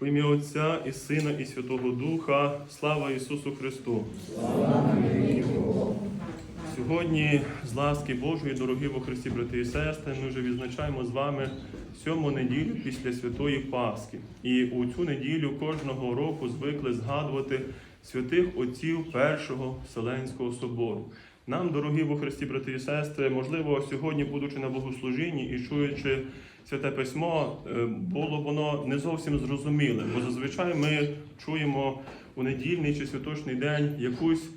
В ім'я Отця і Сина, і Святого Духа. Слава Ісусу Христу! Сьогодні, з ласки Божої, дорогі во Христі, брати і сестри, ми вже відзначаємо з вами сьому неділю після Святої Пасхи. І у цю неділю кожного року звикли згадувати святих отців Першого Вселенського собору. Нам, дорогі во Христі, брати і сестри, можливо, сьогодні, будучи на богослужінні і чуючи святе письмо, е, було воно не зовсім зрозуміле, бо зазвичай ми чуємо у недільний чи святочний день якусь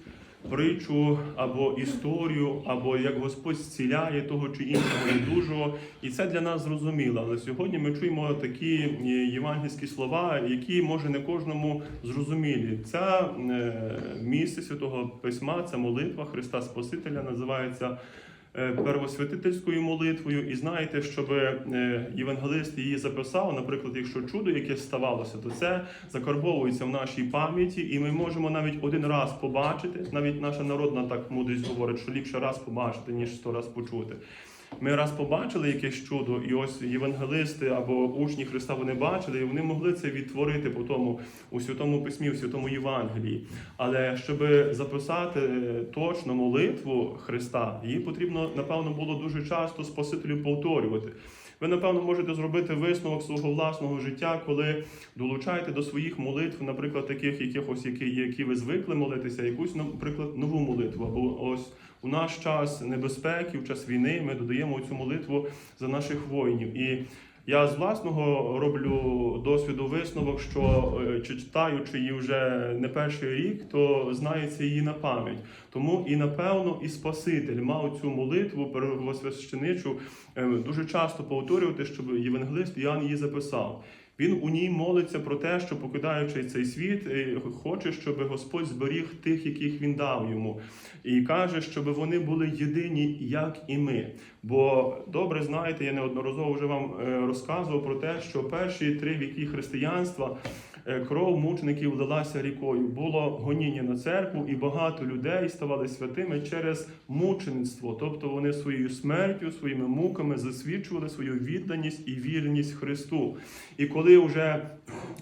притчу або історію, або як Господь зціляє того чи іншого і дужого. І це для нас зрозуміло. Але сьогодні ми чуємо такі е, євангельські слова, які може не кожному зрозумілі. Це місце святого письма, це молитва Христа Спасителя, називається. Е, Первосвятительською молитвою, і знаєте, щоб е, євангелист її записав, наприклад, якщо чудо яке ставалося, то це закарбовується в нашій пам'яті, і ми можемо навіть один раз побачити. Навіть наша народна так мудрість говорить, що ліпше раз побачити, ніж сто раз почути. Ми раз побачили якесь чудо, і ось євангелисти або учні Христа вони бачили, і вони могли це відтворити по тому у святому письмі, у святому Євангелії. Але щоб записати точно молитву Христа, її потрібно, напевно, було дуже часто Спасителю повторювати. Ви, напевно, можете зробити висновок свого власного життя, коли долучаєте до своїх молитв, наприклад, таких якихось, які, які ви звикли молитися, якусь, наприклад, нову молитву. Або ось у наш час небезпеки, в час війни, ми додаємо цю молитву за наших воїнів. І я з власного роблю досвіду висновок, що е, чи читаючи її вже не перший рік, то знається її на пам'ять. Тому і напевно і Спаситель мав цю молитву первосвященичу е, дуже часто повторювати, щоб євангелист Іоанн її записав. Він у ній молиться про те, що покидаючи цей світ, е, хоче, щоб Господь зберіг тих, яких він дав йому, і каже, щоб вони були єдині, як і ми. Бо добре знаєте, я неодноразово вже вам е, розказував про те, що перші три віки християнства кров мучеників лилася рікою. Було гоніння на церкву, і багато людей ставали святими через мучеництво. Тобто вони своєю смертю, своїми муками засвідчували свою відданість і вірність Христу. І коли вже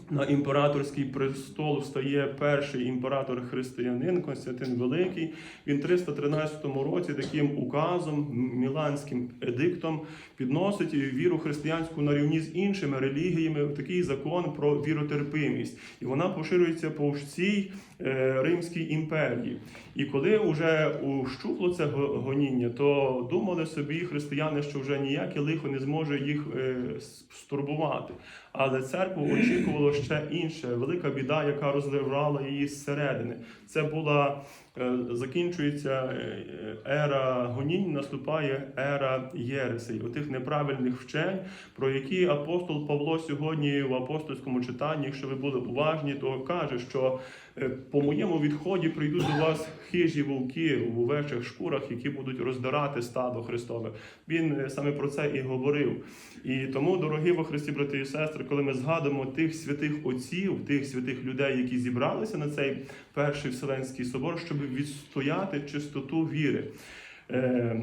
на імператорський престол встає перший імператор християнин Константин Великий, він в 313 році таким указом, Міланським едиктом, підносить віру християнську на рівні з іншими релігіями в такий закон про віротерпимість. І вона поширюється по всій е, Римській імперії. І коли вже ущухло це гоніння, то думали собі християни, що вже ніяке лихо не зможе їх е, стурбувати. Але церкву очікувало ще інше, велика біда, яка розривала її зсередини. Це була е, закінчується е, ера гонінь, наступає ера єресей, отих неправильних вчень, про які апостол Павло сьогодні в апостольському читанні, якщо ви були уважні, то каже, що е, по моєму відході прийдуть до вас хижі вовки у овечих шкурах, які будуть роздирати стадо Христове. Він е, саме про це і говорив. І тому, дорогі во Христі, брати і сестри, коли ми згадуємо тих святих отців, тих святих людей, які зібралися на цей перший Вселенський собор, щоб відстояти чистоту віри. Е,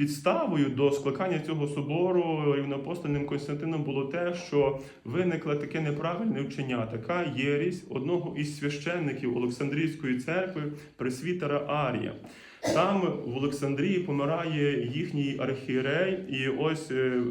Підставою до скликання цього собору рівноапостольним Константином було те, що виникло таке неправильне вчення, така єрість одного із священників Олександрійської церкви, пресвітера Арія. Там в Олександрії помирає їхній архієрей, і ось е,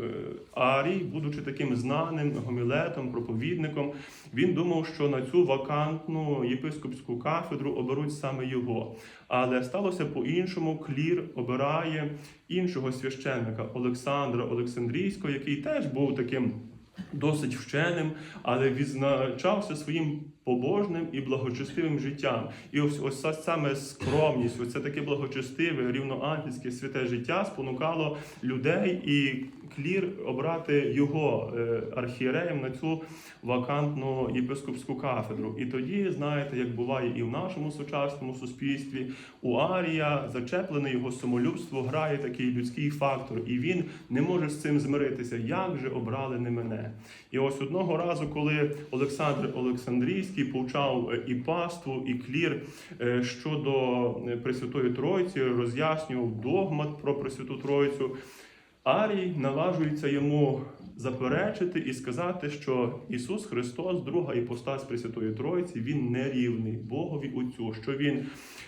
Арій, будучи таким знаним гомілетом, проповідником, він думав, що на цю вакантну єпископську кафедру оберуть саме його. Але сталося по-іншому. Клір обирає іншого священника Олександра Олександрійського, який теж був таким досить вченим, але відзначався своїм побожним і благочестивим життям. І ось ось саме скромність, ось це таке благочестиве, рівноангельське святе життя спонукало людей і клір обрати його е, архієреєм на цю вакантну єпископську кафедру. І тоді, знаєте, як буває і в нашому сучасному суспільстві, у Арія зачеплене його самолюбство грає такий людський фактор, і він не може з цим змиритися. Як же обрали не мене? І ось одного разу, коли Олександр Олександрійський повчав е, і паству, і клір е, щодо Пресвятої Тройці, роз'яснював догмат про Пресвяту Тройцю. Арій наважується йому заперечити і сказати, що Ісус Христос, друга іпостась Пресвятої Троїці, Він не рівний Богові Отцю, що Він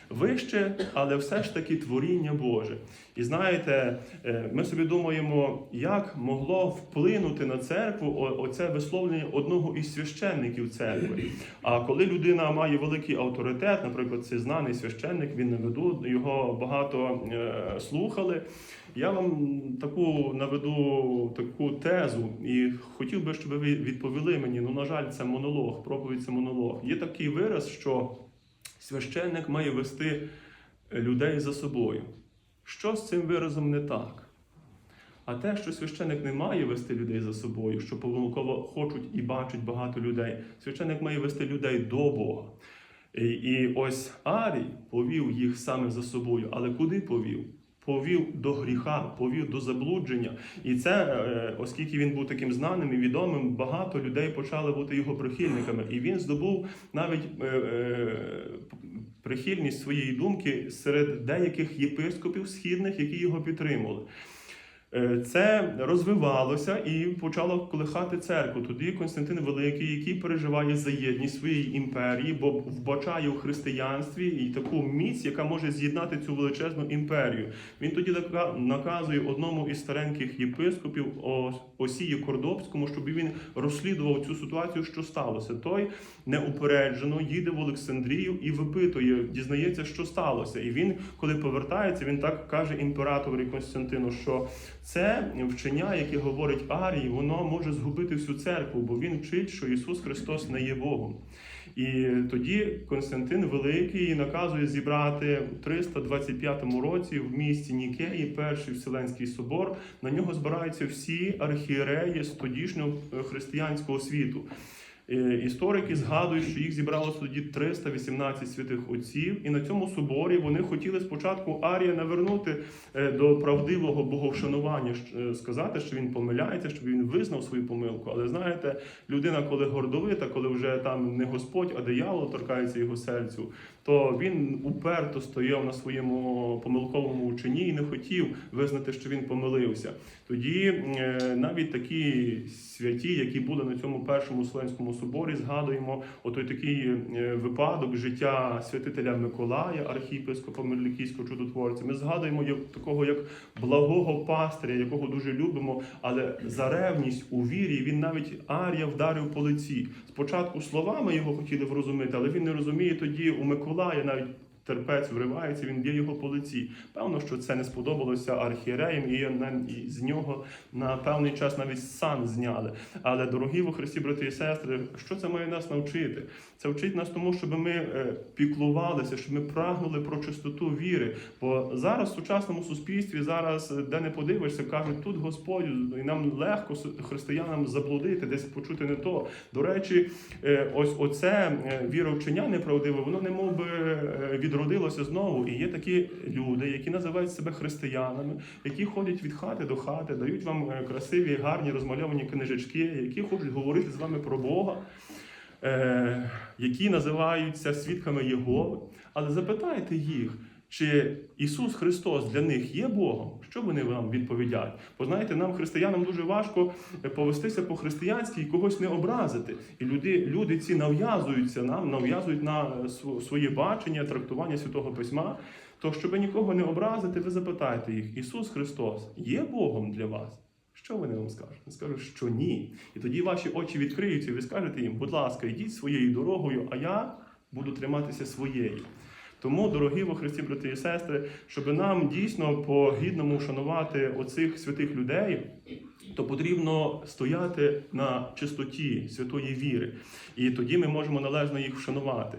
вище, але все ж таки творіння Боже. І знаєте, е, ми собі думаємо, як могло вплинути на церкву оце висловлення одного із священників церкви. А коли людина має великий авторитет, наприклад, це знаний священник, він наведу, його багато е, слухали. Я вам таку наведу таку тезу, і хотів би, щоб ви відповіли мені. Ну, на жаль, це монолог, проповідь це монолог. Є такий вираз, що священник має вести людей за собою. Що з цим виразом не так? А те, що священик не має вести людей за собою, що помилково хочуть і бачать багато людей, священик має вести людей до Бога. І, і ось Арій повів їх саме за собою, але куди повів? Повів до гріха, повів до заблудження. І це, е, оскільки він був таким знаним і відомим, багато людей почали бути його прихильниками. І він здобув навіть е, е, прихильність своєї думки серед деяких єпископів східних, які його підтримували. Е, Це розвивалося і почало колихати церкву. Тоді Константин Великий, який переживає за єдність своєї імперії, бо вбачає у християнстві і таку міць, яка може з'єднати цю величезну імперію. Він тоді нака- наказує одному із стареньких єпископів Осії Кордобському, щоб він розслідував цю ситуацію, що сталося. Той неупереджено їде в Олександрію і випитує, дізнається, що сталося. І він, коли повертається, він так каже імператорі Константину, що це вчення, яке говорить Арій, воно може згубити всю церкву, бо він вчить, що Ісус Христос не є Богом. І тоді Константин Великий наказує зібрати в 325 році в місті Нікеї перший Вселенський собор. На нього збираються всі архієреї з тодішнього е, християнського світу. Е, Історики згадують, що їх зібралося тоді 318 святих отців, і на цьому соборі вони хотіли спочатку Арія навернути е, до правдивого боговшанування, е, сказати, що він помиляється, щоб він визнав свою помилку. Але знаєте, людина, коли гордовита, коли вже там не Господь, а диявол торкається його серцю, то він уперто стояв на своєму помилковому ученні і не хотів визнати, що він помилився. Тоді навіть такі святі, які були на цьому першому Вселенському соборі, згадуємо отой такий е, випадок життя святителя Миколая, архієпископа Мирлікійського чудотворця. Ми згадуємо як такого як благого пастиря, якого дуже любимо, але за ревність у вірі він навіть Арія вдарив по лиці. Спочатку словами його хотіли врозуміти, але він не розуміє тоді у Миколая навіть. Терпець вривається, він б'є його по лиці. Певно, що це не сподобалося архієреям, і з нього на певний час навіть сан зняли. Але, дорогі во Христі, брати і сестри, що це має нас навчити? Це вчить нас тому, щоб ми е, піклувалися, щоб ми прагнули про чистоту віри. Бо зараз в сучасному суспільстві, зараз е, де не подивишся, кажуть, тут Господь, і нам легко християнам заблудити, десь почути не то. До речі, е, ось оце віровчення неправдиве, воно не мов би е, відродилося знову. І є такі люди, які називають себе християнами, які ходять від хати до хати, дають вам е, красиві, гарні розмальовані книжечки, які хочуть говорити з вами про Бога. Е, які називаються свідками Єгови, але запитайте їх, чи Ісус Христос для них є Богом? Що вони вам відповідять? Бо знаєте, нам, християнам, дуже важко е, повестися по-християнськи і когось не образити. І люди, люди ці нав'язуються нам, нав'язують на е, своє бачення, трактування Святого Письма. То, щоб нікого не образити, ви запитайте їх: Ісус Христос є Богом для вас? Що вони вам скажуть? Вони скажуть, що ні. І тоді ваші очі відкриються, і ви скажете їм, будь ласка, йдіть своєю дорогою, а я буду триматися своєї. Тому, дорогі во Христі, брати і сестри, щоб нам дійсно по-гідному вшанувати оцих святих людей, то потрібно стояти на чистоті святої віри. І тоді ми можемо належно їх вшанувати.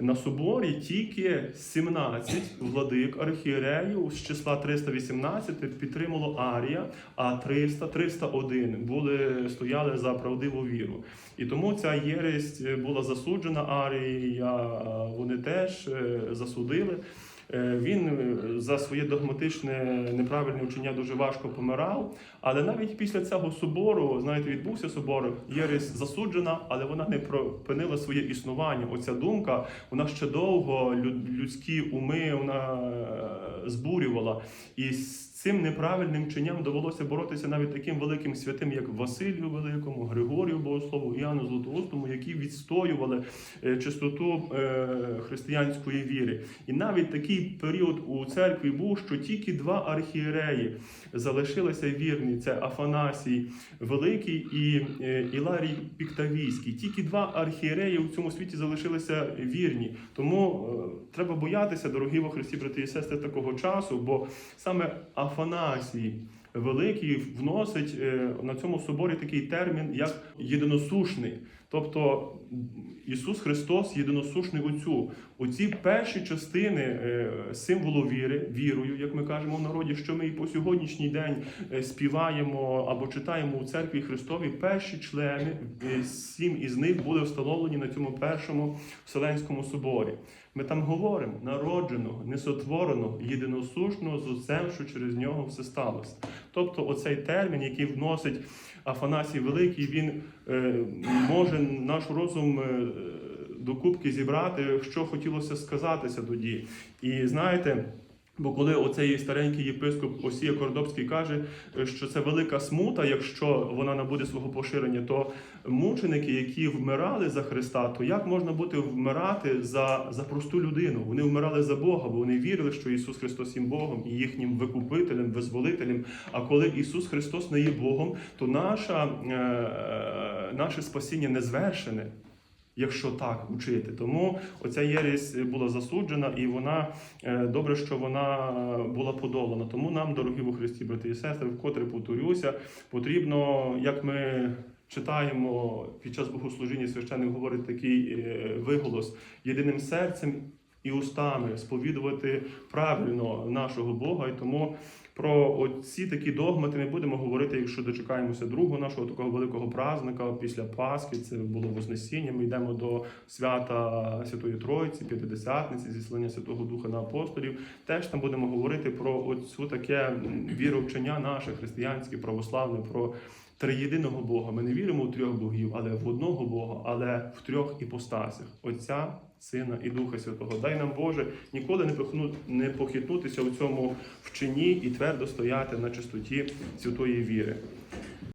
На соборі тільки 17 владик архієреїв з числа 318 підтримало Арія, а 300, 301 були, стояли за правдиву віру. І тому ця єресь була засуджена Арія, вони теж е, засудили. Е, Він е, за своє догматичне неправильне вчення дуже важко помирав. Але навіть після цього собору, знаєте, відбувся собор, єресь засуджена, але вона не припинила своє існування. Оця думка, вона ще довго людські уми вона е, збурювала. І з цим неправильним чинням довелося боротися навіть таким великим святим, як Василію Великому, Григорію Богослову, Іоанну Златоустому, які відстоювали е, чистоту е, християнської віри. І навіть такий період у церкві був, що тільки два архієреї залишилися вірні: це Афанасій Великий і е, Іларій Піктавійський. Тільки два архієреї у цьому світі залишилися вірні. Тому е, треба боятися, дорогі во Христі, брати і сестри, такого часу, бо саме Афанасій. Великий вносить е, на цьому соборі такий термін, як єдиносушний. Тобто Ісус Христос єдиносушний оцю, Оці перші частини е, символу віри, вірою, як ми кажемо в народі, що ми і по сьогоднішній день е, співаємо або читаємо у церкві Христові, перші члени, е, сім із них були встановлені на цьому першому Вселенському соборі. Ми там говоримо народженого, несотвореного, єдиносушного з Отцем, що через нього все сталося. Тобто, оцей термін, який вносить Афанасій Великий, він е, може наш розум е, Докупки зібрати, що хотілося сказатися тоді. І знаєте. Бо коли оцей старенький єпископ Осія Кордобський каже, е, що це велика смута, якщо вона набуде свого поширення, то мученики, які вмирали за Христа, то як можна бути вмирати за, за просту людину? Вони вмирали за Бога, бо вони вірили, що Ісус Христос є Богом і їхнім викупителем, визволителем. А коли Ісус Христос не є Богом, то наша, е, е, наше спасіння не звершене. Якщо так учити, тому оця єресь була засуджена, і вона е, добре, що вона була подолана. Тому нам, дорогі во Христі, брати і сестри, вкотре повторюся, потрібно, як ми читаємо під час богослужіння, священник говорить такий е, виголос єдиним серцем і устами сповідувати правильно нашого Бога. І тому про оці такі догмати ми будемо говорити, якщо дочекаємося другого нашого такого великого праздника після Пасхи. Це було Вознесіння. Ми йдемо до свята Святої Троїці, П'ятидесятниці, зіслання Святого Духа на апостолів. Теж там будемо говорити про оцю таке віровчення наше християнське, православне, про триєдиного Бога. Ми не віримо в трьох богів, але в одного Бога, але в трьох іпостасях Отця, Сина і Духа Святого. Дай нам Боже ніколи не похитнутися у цьому вчині і твердо стояти на чистоті святої віри.